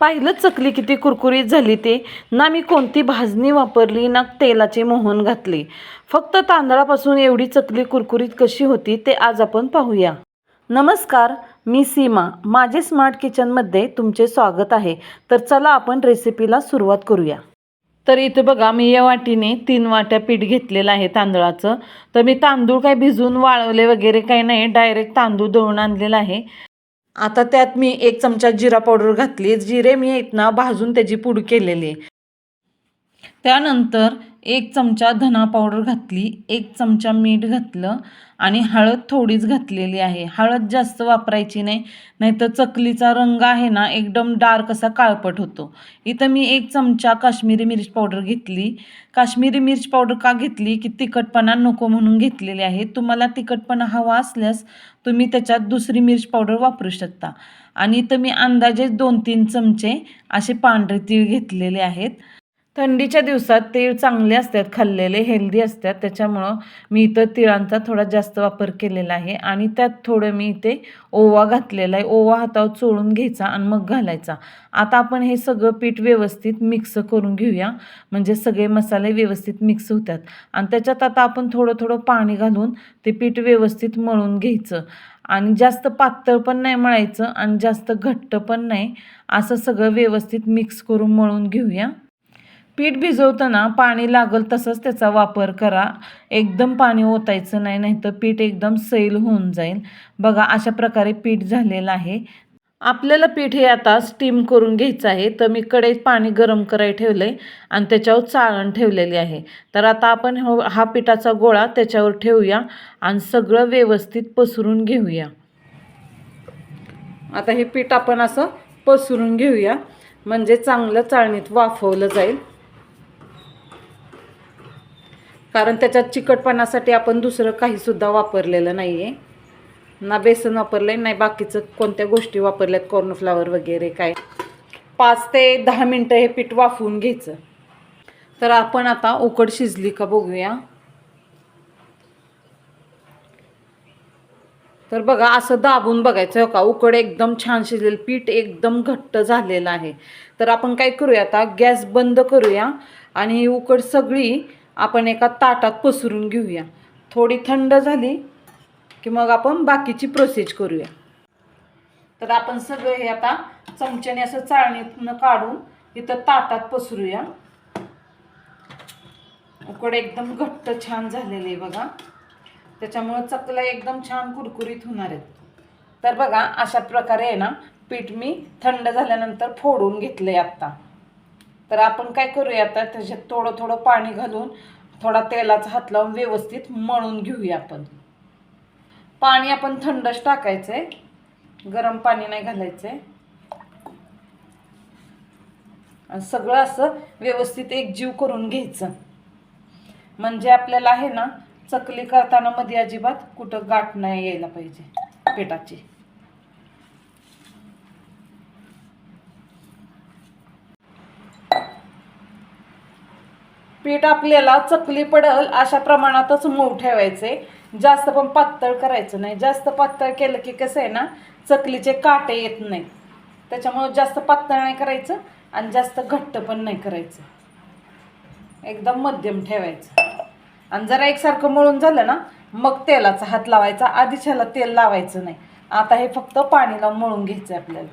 पाहिलं चकली किती कुरकुरीत झाली ते. ना मी कोणती भाजणी वापरली ना तेलाचे मोहन घातले. फक्त तांदळापासून एवढी चकली कुरकुरीत कशी होती ते आज आपण पाहूया. नमस्कार मी सीमा. माझे स्मार्ट किचनमध्ये तुमचे स्वागत आहे. तर चला आपण रेसिपीला सुरुवात करूया. तर इथे बघा मी या वाटीने तीन वाट्या पीठ घेतलेलं आहे तांदळाचं. तर मी तांदूळ काय भिजून वाळवले वगैरे काही नाही डायरेक्ट तांदूळ दळून आणलेला आहे. आता त्यात मी एक चमचा जिरा पावडर घातली. जिरे मी आहेत ना भाजून त्याची पूड केलेली त्यानंतर एक चमचा धना पावडर घातली एक चमचा मीठ घातलं आणि हळद थोडीच घातलेली आहे. हळद जास्त वापरायची नाही नाहीतर चकलीचा रंग आहे ना एकदम डार्क असा काळपट होतो. इथं मी एक चमचा काश्मीरी मिरच पावडर घेतली. काश्मीरी मिरच पावडर का घेतली? की तिखटपणा नको म्हणून घेतलेली आहे. तुम्हाला तिखटपणा हवा असल्यास तुम्ही त्याच्यात दुसरी मिरच पावडर वापरू शकता. आणि इथं मी अंदाजे दोन तीन चमचे असे पांढरे तीळ घेतलेले आहेत. थंडीच्या दिवसात तीळ चांगले असतात खाल्लेले हेल्दी असतात. त्याच्यामुळं मी इथं तिळांचा थोडा जास्त वापर केलेला आहे आणि त्यात थोडं मी इथे ओवा घातलेला आहे. ओवा हातावर चोळून घ्यायचा आणि मग घालायचा. आता आपण हे सगळं पीठ व्यवस्थित मिक्स करून घेऊया. म्हणजे सगळे मसाले व्यवस्थित मिक्स होतात. आणि त्याच्यात आता आपण थोडं थोडं पाणी घालून ते पीठ व्यवस्थित मळून घ्यायचं. आणि जास्त पातळ पण नाही मळायचं आणि जास्त घट्ट पण नाही. असं सगळं व्यवस्थित मिक्स करून मळून घेऊया. पीठ भिजवताना पाणी लागल तसंच त्याचा वापर करा. एकदम पाणी ओतायचं नाही नाहीतर पीठ एकदम सैल होऊन जाईल. बघा अशा प्रकारे पीठ झालेलं आहे. आपल्याला पीठ हे आता स्टीम करून घ्यायचं आहे. तर मी कढईत पाणी गरम करायला ठेवलं आहे आणि त्याच्यावर चाळण ठेवलेली आहे. तर आता आपण हो हा पिठाचा गोळा त्याच्यावर ठेवूया आणि सगळं व्यवस्थित पसरून घेऊया. आता हे पीठ आपण असं पसरून घेऊया. म्हणजे चांगलं चाळणीत वाफवलं जाईल. कारण त्याच्यात चिकटपणासाठी आपण दुसरं काहीसुद्धा वापरलेलं नाही आहे ना बेसन वापरलं आहे नाही बाकीचं कोणत्या गोष्टी वापरल्यात कॉर्नफ्लावर वगैरे काय. पाच ते दहा मिनटं हे पीठ वाफवून घ्यायचं. तर आपण आता उकड शिजली का बघूया. तर बघा असं दाबून बघायचं हो का? उकड एकदम छान शिजलेलं पीठ एकदम घट्ट झालेलं आहे. तर आपण काय करूया आता गॅस बंद करूया आणि ही उकड सगळी आपण एका ताटात पसरून घेऊया. थोडी थंड झाली की मग आपण बाकीची प्रोसेस करूया. तर आपण सगळं हे आता चमच्याने असं चाळणीतनं काढून इथं ताटात पसरूया. उकड एकदम घट्ट छान झालेली आहे बघा. त्याच्यामुळं चकल्या एकदम छान कुरकुरीत होणार आहेत. तर बघा अशा प्रकारे आहे ना पीठ मी थंड झाल्यानंतर फोडून घेतलं आहे आत्ता. तर आपण काय करूया आता त्याच्यात थोडं थोडं पाणी घालून थोडा तेलाचा हात लावून व्यवस्थित मळून घेऊया आपण. पाणी आपण थंडच टाकायचं आहे गरम पाणी नाही घालायचं आहे सगळं असं व्यवस्थित एकजीव करून घ्यायचं. म्हणजे आपल्याला आहे ना चकली करताना मध्ये अजिबात कुठं गाठ नाही यायला पाहिजे पिठाची पीठ आपल्याला चकली पडल अशा प्रमाणातच मऊ ठेवायचे. जास्त पण पातळ करायचं नाही. जास्त पातळ केलं की कसं आहे ना चकलीचे काटे येत नाही. त्याच्यामुळं जास्त पातळ नाही करायचं आणि जास्त घट्ट पण नाही करायचं. एकदम मध्यम ठेवायचं. आणि जरा एकसारखं मळून झालं ना मग तेलाचा हात लावायचा. आधीच ह्याला तेल लावायचं नाही. आता हे फक्त पाणीला मळून घ्यायचं आपल्याला.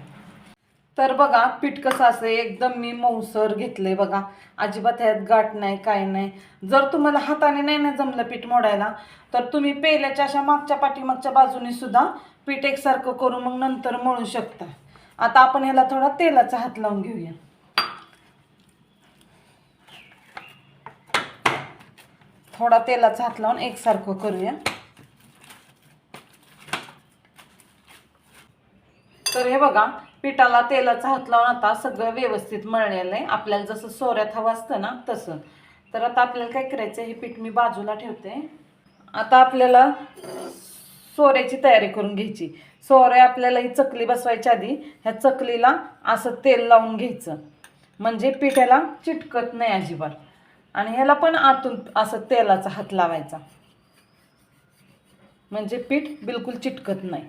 तर बघा पीठ कसं असं एकदम मी मऊसर घेतलंय बघा. अजिबात ह्यात गाठ नाही काय नाही. जर तुम्हाला हाताने नाही ना जमलं पीठ मोडायला तर तुम्ही पेल्याच्या अशा मागच्या पाठीमागच्या बाजूने सुद्धा पीठ एकसारखं करून मग नंतर मळू शकता. आता आपण ह्याला थोडा तेलाचा हात लावून घेऊया. थोडा तेलाचा हात लावून एकसारखं करूया. तर हे बघा पिठाला तेलाचा हात लावून आता सगळं व्यवस्थित मळलेलं आहे. आपल्याला जसं सोऱ्यात हवं असतं ना तसं. तर आता आपल्याला काय करायचं हे पीठ मी बाजूला ठेवते. आता आपल्याला सोऱ्याची तयारी करून घ्यायची. सोऱ्या आपल्याला ही चकली बसवायच्या आधी ह्या चकलीला असं तेल लावून घ्यायचं. म्हणजे पिठाला चिटकत नाही अजिबात. आणि ह्याला पण आतून असं तेलाचा हात लावायचा. म्हणजे पीठ बिलकुल चिटकत नाही.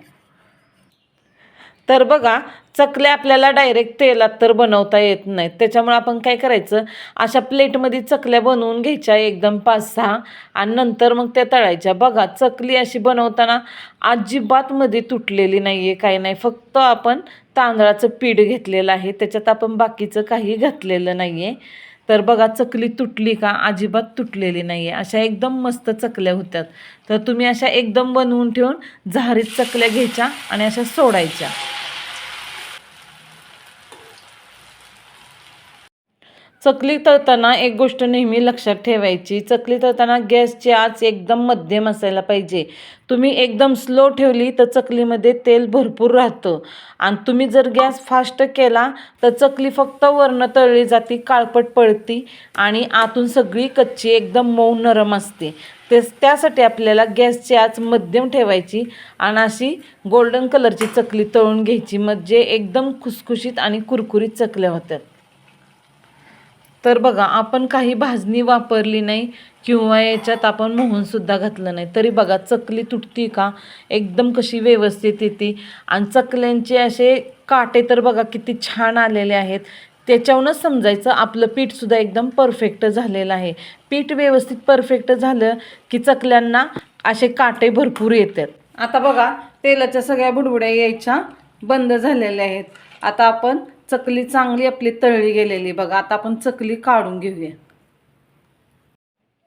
तर बघा चकल्या आपल्याला डायरेक्ट तेलात तर बनवता येत नाहीत. त्याच्यामुळे आपण काय करायचं? अशा प्लेटमध्ये चकल्या बनवून घ्यायच्या एकदम पाच सहा आणि नंतर मग त्या तळायच्या. बघा चकली अशी बनवताना अजिबातमध्ये तुटलेली नाही आहे काही नाही. फक्त आपण तांदळाचं पीठ घेतलेलं आहे. त्याच्यात आपण बाकीचं काही घातलेलं नाही आहे तर बघा चकली तुटली का? अजिबात तुटलेली नाही आहे अशा एकदम मस्त चकल्या होत्यात. तर तुम्ही अशा एकदम बनवून ठेवून झारीत चकल्या घ्यायच्या आणि अशा सोडायच्या. चकली तळताना एक गोष्ट नेहमी लक्षात ठेवायची. चकली तळताना गॅसची आच एकदम मध्यम असायला पाहिजे. तुम्ही एकदम स्लो ठेवली तर चकलीमध्ये तेल भरपूर राहतं. आणि तुम्ही जर गॅस फास्ट केला तर चकली फक्त वरनं तळली जाती काळपट पळती आणि आतून सगळी कच्ची एकदम मऊ नरम असते. तेच त्यासाठी आपल्याला गॅसची आच मध्यम ठेवायची आणि अशी गोल्डन कलरची चकली तळून घ्यायची. म्हणजे एकदम खुसखुशीत आणि कुरकुरीत चकल्या होत्या तर बघा आपण काही भाजणी वापरली नाही किंवा याच्यात आपण मोहनसुद्धा घातलं नाही. तरी बघा चकली तुटती का? एकदम कशी व्यवस्थित येते. आणि चकल्यांचे असे काटे तर बघा किती छान आलेले आहेत. त्याच्यावरूनच समजायचं आपलं पीठसुद्धा एकदम परफेक्ट झालेलं आहे. पीठ व्यवस्थित परफेक्ट झालं की चकल्यांना असे काटे भरपूर येतात. आता बघा तेलाच्या सगळ्या बुडबुड्या यायच्या बंद झालेल्या आहेत. आता आपण चकली चांगली आपली तळली गेलेली बघा. आता आपण चकली काढून घेऊया.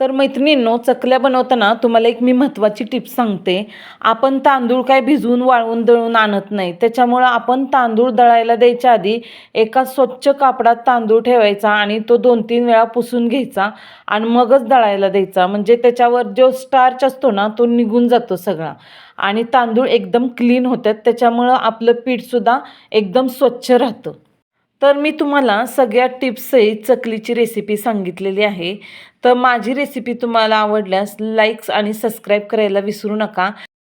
तर मैत्रिणींनो चकल्या बनवताना तुम्हाला एक मी महत्त्वाची टिप सांगते. आपण तांदूळ काय भिजवून वाळवून दळून आणत नाही. त्याच्यामुळं आपण तांदूळ दळायला द्यायच्या आधी एका स्वच्छ कापडात तांदूळ ठेवायचा आणि तो दोन तीन वेळा पुसून घ्यायचा आणि मगच दळायला द्यायचा. म्हणजे त्याच्यावर जो स्टार्च असतो ना तो निघून जातो सगळा. आणि तांदूळ एकदम क्लीन होतात. त्याच्यामुळं आपलं पीठसुद्धा एकदम स्वच्छ राहतं. तर मी तुम्हाला सगळ्या टिप्सही चकलीची रेसिपी सांगितलेली आहे. तर माझी रेसिपी तुम्हाला आवडल्यास लाईक्स आणि सबस्क्राईब करायला विसरू नका.